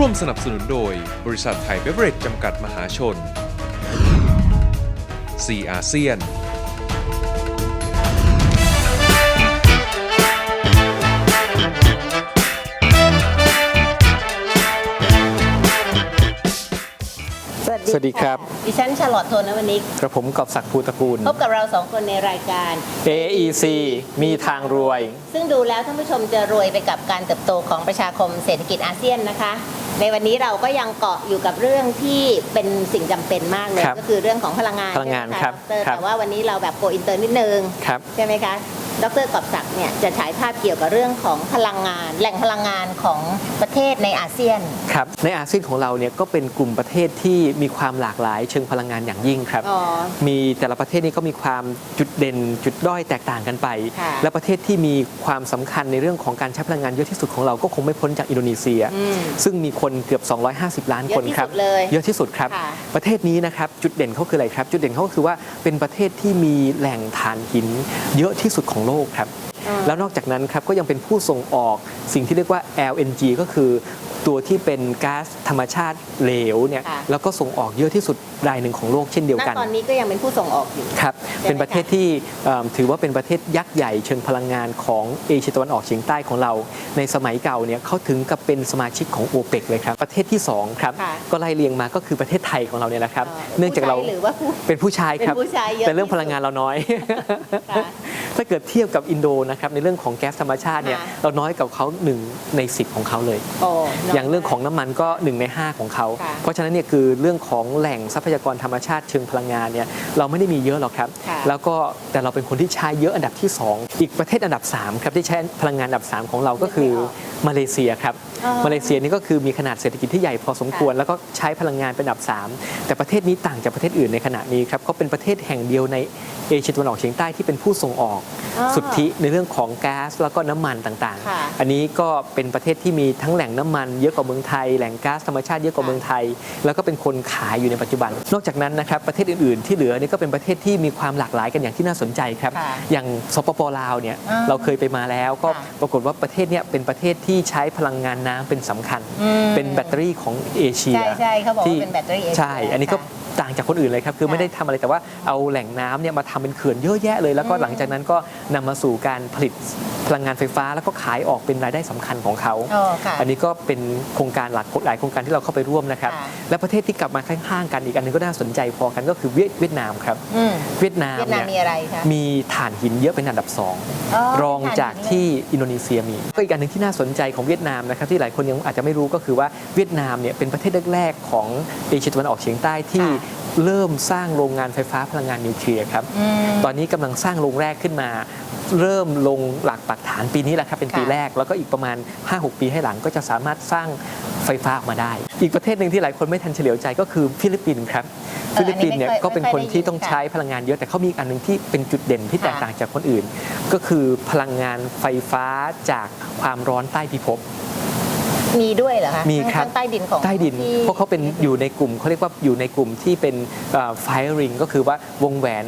ร่วมสนับสนุนโดย บริษัทไทยเบเวอเรจจำกัดมหาชน ซีอาเซียนสวัสดีครับ ดิฉันชาลอตโทนวันนี้ กระผมกอบศักดิ์ภูตระกูล พบกับเราสองคนในรายการ AEC มีทางรวย ซึ่งดูแล้วท่านผู้ชมจะรวยไปกับการเติบโตของประชาคมเศรษฐกิจอาเซียนนะคะ ในวันนี้เราก็ยังเกาะอยู่กับเรื่องที่เป็นสิ่งจำเป็นมากเลย ครับก็คือเรื่องของพลังงานพลังงานใช่ไหมะครับดรครับแต่ว่าวันนี้เราแบบโกอินเตอร์นิดนึงครับ ใช่ไหมคะ ดรกอบศักดิ์เนี่ยจะฉายภาพเกี่ยวกับเรื่องของพลังงาน แหล่งพลังงานของประเทศในอาเซียน ครับในอาเซียนของเราเนี่ยก็เป็นกลุ่มประเทศที่มีความหลากหลายเชิงพลังงานอย่างยิ่งครับ อ๋อ มีแต่ละประเทศนี้ก็มีความจุดเด่น จุดด้อยแตกต่างกันไป ค่ะ และประเทศที่มีความสำคัญในเรื่องของการใช้พลังงานเยอะที่สุดของเราก็คงไม่พ้นจากอินโดนีเซีย อืม ซึ่งมีคนเกือบ 250 ล้านคนครับ เยอะที่สุดเลยเยอะที่สุดครับ ค่ะ ประเทศนี้นะครับจุดเด่นเขาคืออะไรครับ จุดเด่นเขาก็คือว่าเป็นประเทศที่มีแหล่งถ่านหิน เยอะที่สุดของโลกครับอ่าแล้วนอกจากนั้นครับก็ยังเป็นผู้ส่งออกสิ่งที่เรียกว่า LNG ก็คือตัวที่เป็นก๊าซธรรมชาติเหลวเนี่ยค่ะแล้วก็ส่งออกเยอะที่สุดรายหนึ่งของโลกเช่นเดียวณกัน ตอนนี้ก็ยังเป็นผู้ส่งออกอยู่ ครับใช่ไหมเป็นประเทศที่เอิ่มถือว่าเป็นประเทศยักษ์ใหญ่เชิงพลังงานของเอเชียตะวันออกเฉียงใต้ของเรา ในสมัยเก่าเนี่ยเขาถึงกับเป็นสมาชิกของโอเปกเลยครับ ประเทศที่สองครับค่ะก็ไล่เรียงมาก็คือประเทศไทยของเราเนี่ยแหละครับเอ่อเนื่องจากเราผู้ใช้หรือว่าผู้เป็นผู้ชายครับเป็นผู้ชายเยอะแต่เรื่องที่สุดพลังงานเราน้อยค่ะถ้าเกิดเทียบกับอินโดนะครับในเรื่องของแก๊สธรรมชาติเนี่ยค่ะเราน้อยกับเขาหนึ่งใน 10 ของเขาเลยโอ้น้อย่างเรื่องของน้ำมันก็1ใน5 ของเขาค่ะเพราะฉะนั้นเนี่ยคือเรื่องของแหล่งทรัพยากรธรรมชาติเชิงพลังงานเนี่ยเราไม่ได้มีเยอะหรอกครับ ค่ะ แล้วก็แต่เราเป็นคนที่ใช้เยอะอันดับที่ 2 อีกประเทศอันดับ3ครับที่ใช้พลังงานอันดับ 3 ของเราก็คือมาเลเซียครับอ๋อมาเลเซียนี่ก็คือมีขนาดเศรษฐกิจที่ใหญ่พอสมควร แล้วก็ใช้พลังงานเป็นอันดับ 3 แต่ประเทศนี้ต่างจากประเทศอื่นในขณะนี้ครับเขาเป็นประเทศแห่งเดียวในเอเชียตะวันออกเฉียงใต้ที่เป็นผู้ส่งออกอ๋อสุทธิในเรื่องของก๊าซแล้วก็น้ำมันต่างค่ะๆอันนี้ก็เป็นประเทศที่มีทั้งแหล่งน้ำมันเยอะกว่าเมืองไทย แหล่งก๊าซธรรมชาติเยอะกว่าเมืองไทย แล้วก็เป็นคนขายอยู่ในปัจจุบัน นอกจากนั้นนะครับประเทศอื่นๆ ที่เหลือนี่ก็เป็นประเทศที่มีความหลากหลายกันอย่างที่น่าสนใจครับค่ะอย่างสปปลาวเนี่ยอ่าเราเคยไปมาแล้วก็ค่ะปรากฏว่าประเทศเนี่ยเป็นประเทศที่ใช้พลังงานน้ำเป็นสำคัญอืมเป็นแบตเตอรี่ของเอเชียใช่ใช่เขาบอกว่าที่เป็นแบตเตอรี่เอเชียใช่ อันนี้ก็ค่ะ ต่างจากคนอื่นเลยครับ คือค่ะไม่ได้ทำอะไรแต่ว่าเอาแหล่งน้ำเนี่ยมาทำเป็นเขื่อนเยอะแยะเลย แล้วก็อืมหลังจากนั้นก็นำมาสู่การผลิตพลังงานไฟฟ้า แล้วก็ขายออกเป็นรายได้สำคัญของเขาอ๋อค่ะอันนี้ก็เป็นโครงการหลักหลายโครงการที่เราเข้าไปร่วมนะครับค่ะและประเทศที่กลับมาข้างๆกันอีกอันหนึงก็น่าสนใจพอกันก็คือเวียดเวียดนามครับอืมเวียดนามเวียดนามเนี่ยมีอะไรคะมีถ่านหินเยอะเป็นอันดับสองอ๋อรองจากที่อินโดนีเซียมี ก็อีกอันหนึ่งที่น่าสนใจของเวียดนามนะครับที่หลายคนยังอาจจะไม่รู้ก็คือว่าเวียดนามเนี่ยเป็นประเทศแรกๆของเอเชียตะวันออกเฉียงใต้ที่ค่ะ เริ่มสร้างโรงงานไฟฟ้าพลังงานนิวเคลียร์ครับอืมตอนนี้กำลังสร้างโรงแรกขึ้นมา เริ่มลงหลักปักฐานปีนี้แหละครับเป็นปีค่ะแรก แล้วก็อีกประมาณ 5-6 ปีให้หลังก็จะสามารถสร้างไฟฟ้าออกมาได้ อีกประเทศหนึ่งที่หลายคนไม่ทันเฉลียวใจก็คือฟิลิปปินส์ครับเออฟิลิปปินส์เนี่ยอันนี้ไม่ค่อยก็เป็นคนที่ต้องไม่ค่อยได้ยินค่ะใช้พลังงานเยอะแต่เขามีอีกอันหนึ่งที่เป็นจุดเด่นที่แตกค่ะต่างจากคนอื่น ก็คือพลังงานไฟฟ้าจากความร้อนใต้พิภพ มีด้วยเหรอคะมีครับทั้งใต้ดินของใต้ดินที่เพราะเขาเป็นอยู่ในกลุ่มเขาเรียกว่าอยู่ในกลุ่มที่เป็นไฟริงก็คือว่าวงแหวน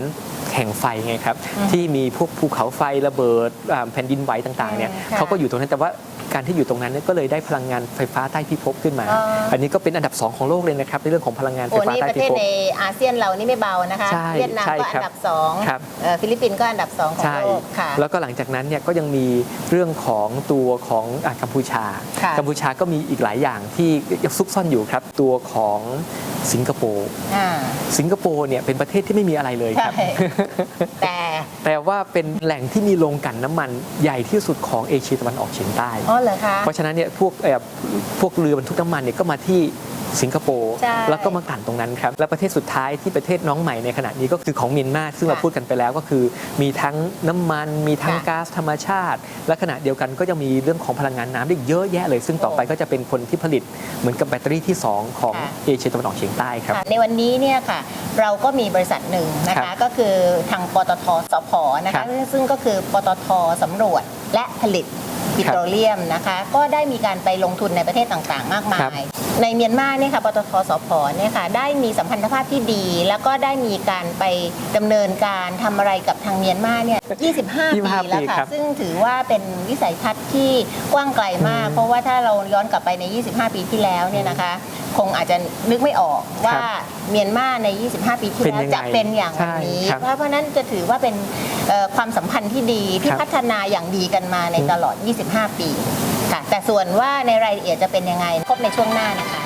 แห่งไฟไงครับอืมที่มีพวกภูเขาไฟระเบิดอ่าแผ่นดินไหวต่างๆเนี่ยอืมค่ะเขาก็อยู่ตรงนั้นแต่ว่า การที่อยู่ตรงนั้นเนี่ยก็เลยได้พลังงานไฟฟ้าใต้พิภพขึ้นมาอ๋ออัอันนี้ก็เป็นอันดับ 2 ของโลกเลยนะครับในเรื่องของพลังงานไฟโอ้ฟ้านี่ใต้ประพิเทศภพในอาเซียนเรานี่ไม่เบานะคะใช่เวียดนามใช่ก็ครัอับนดับสองครับเอ่อฟิลิปปินส์ก็อันดับสองของใช่โลกค่ะแล้วก็หลังจากนั้นเนี่ยก็ยังมีเรื่องของตัวของอะกัมพูชาค่ะกัมพูชาก็มีอีกหลายอย่างที่ยังซุกซ่อนอยู่ครับตัวของ สิงคโปร์อ่า สิงคโปร์เนี่ยเป็นประเทศที่ไม่มีอะไรเลยคใช่รับแต่แต่ว่าเป็นแหล่งที่มีโรงกลั่นน้ำมันใหญ่ที่สุดของเอเชียตะวันออกเฉียงใต้ อ๋อเหรอคะ เพราะฉะนั้นเนี่ยพวกเอ่อพวกเรือบรรทุกน้ำมันเนี่ยก็มาที่ สิงคโปร์ใช่แล้วก็มากลั่นตรงนั้นครับ และประเทศสุดท้ายที่ประเทศน้องใหม่ในขณะนี้ก็คือของเมียนมาซึ่งเราค่ะพูดกันไปแล้วก็คือ มีทั้งน้ำมัน มีทั้งค่ะก๊าซธรรมชาติ และขณะเดียวกันก็ยังมีเรื่องของพลังงานน้ำได้อีกเยอะแยะเลย ซึ่งต่อไปก็จะเป็นคนที่ผลิตเหมือนกับแบตเตอรี่ที่2ของค่ะ เอเชียตะวันออกเฉียงใต้ครับ ค่ะในวันนี้เนี่ยค่ะเราก็มีบริษัทหนึ่งนะครัคะบก็คือทางปตทสพนะครัคะบซึ่งก็คือปตทสำรวจและผลิตปิโตรเลียมนะคะ ก็ได้มีการไปลงทุนในประเทศต่างๆ มากมาครับย ในเมียนมาเนี่ยค่ะปตทสพเนี่ยค่ะได้มีสัมพันธภาพที่ดี แล้วก็ได้มีการไปดำเนินการทำอะไรกับทางเมียนมาเนี่ย25 ปี25แล้วปีค่ะครับซึ่งถือว่าเป็นวิสัยทัศน์ที่กว้างไกลมากอืมเพราะว่าถ้าเราย้อนกลับไปใน 25 ปีที่แล้วเนี่ยนะคะ คงอาจจะนึกไม่ออกว่าครับเมียนมาใน 25 ปีที่เป็นแล้วยังไงจะเป็นอย่างวันนี้ใช่ครับเพราะเพราะฉะนั้นจะถือว่าเป็นเอ่อความสัมพันธ์ที่ดีที่ครับพัฒนาอย่างดีกันมาในตลอด 25 ปี ค่ะ แต่ส่วนว่าในรายละเอียดจะเป็นยังไงพบในช่วงหน้านะคะ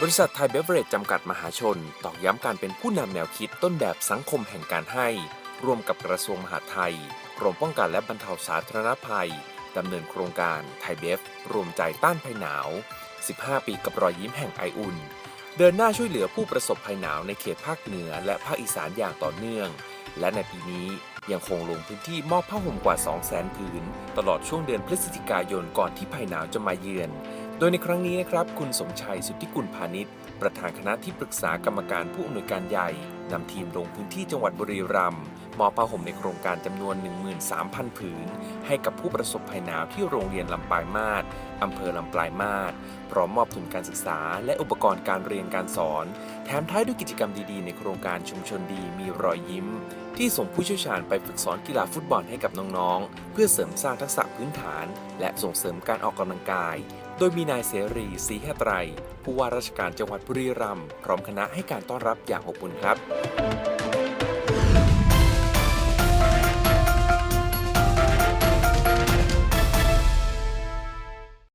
บริษัทไทยเบเวอเรจจำกัดมหาชน ตอกย้ำการเป็นผู้นำแนวคิดต้นแบบสังคมแห่งการให้ ร่วมกับกระทรวงมหาดไทยกรมป้องกันและบรรเทาสาธารณภัยดำเนินโครงการไทยเบฟรวมใจต้านภัยหนาว 15 ปีกับรอยยิ้มแห่งไออุ่น เดินหน้าช่วยเหลือผู้ประสบภัยหนาวในเขตภาคเหนือและภาคอีสานอย่างต่อเนื่อง และในปีนี้ ยังคงลงพื้นที่มอบผ้าห่มกว่า 200,000ผืน ตลอดช่วงเดือนพฤศจิกายนก่อนที่ภัยหนาวจะมาเยือน โดยในครั้งนี้นะครับ คุณสมชัยสุทธิกุลพาณิชย์ ประธานคณะที่ปรึกษากรรมการผู้อำนวยการใหญ่นำทีมลงพื้นที่จังหวัดบุรีรัมย์มอบผ้าห่มในโครงการจำนวน 13,000 ผืน ให้กับผู้ประสบภัยหนาวที่โรงเรียนลำปลายมาศอำเภอลำปลายมาศพร้อมมอบทุนการศึกษาและอุปกรณ์การเรียนการสอน แถมท้ายด้วยกิจกรรมดีๆ ในโครงการชุมชนดีมีรอยยิ้ม ที่ส่งผู้เชี่ยวชาญไปฝึกสอนกีฬาฟุตบอลให้กับน้องๆ เพื่อเสริมสร้างทักษะพื้นฐาน และส่งเสริมการออกกำลังกาย โดยมีนายเสรีศรีหไตรผู้ว่าราชการจังหวัดบุรีรัมย์พร้อมคณะให้การต้อนรับอย่างอบอุ่นครับ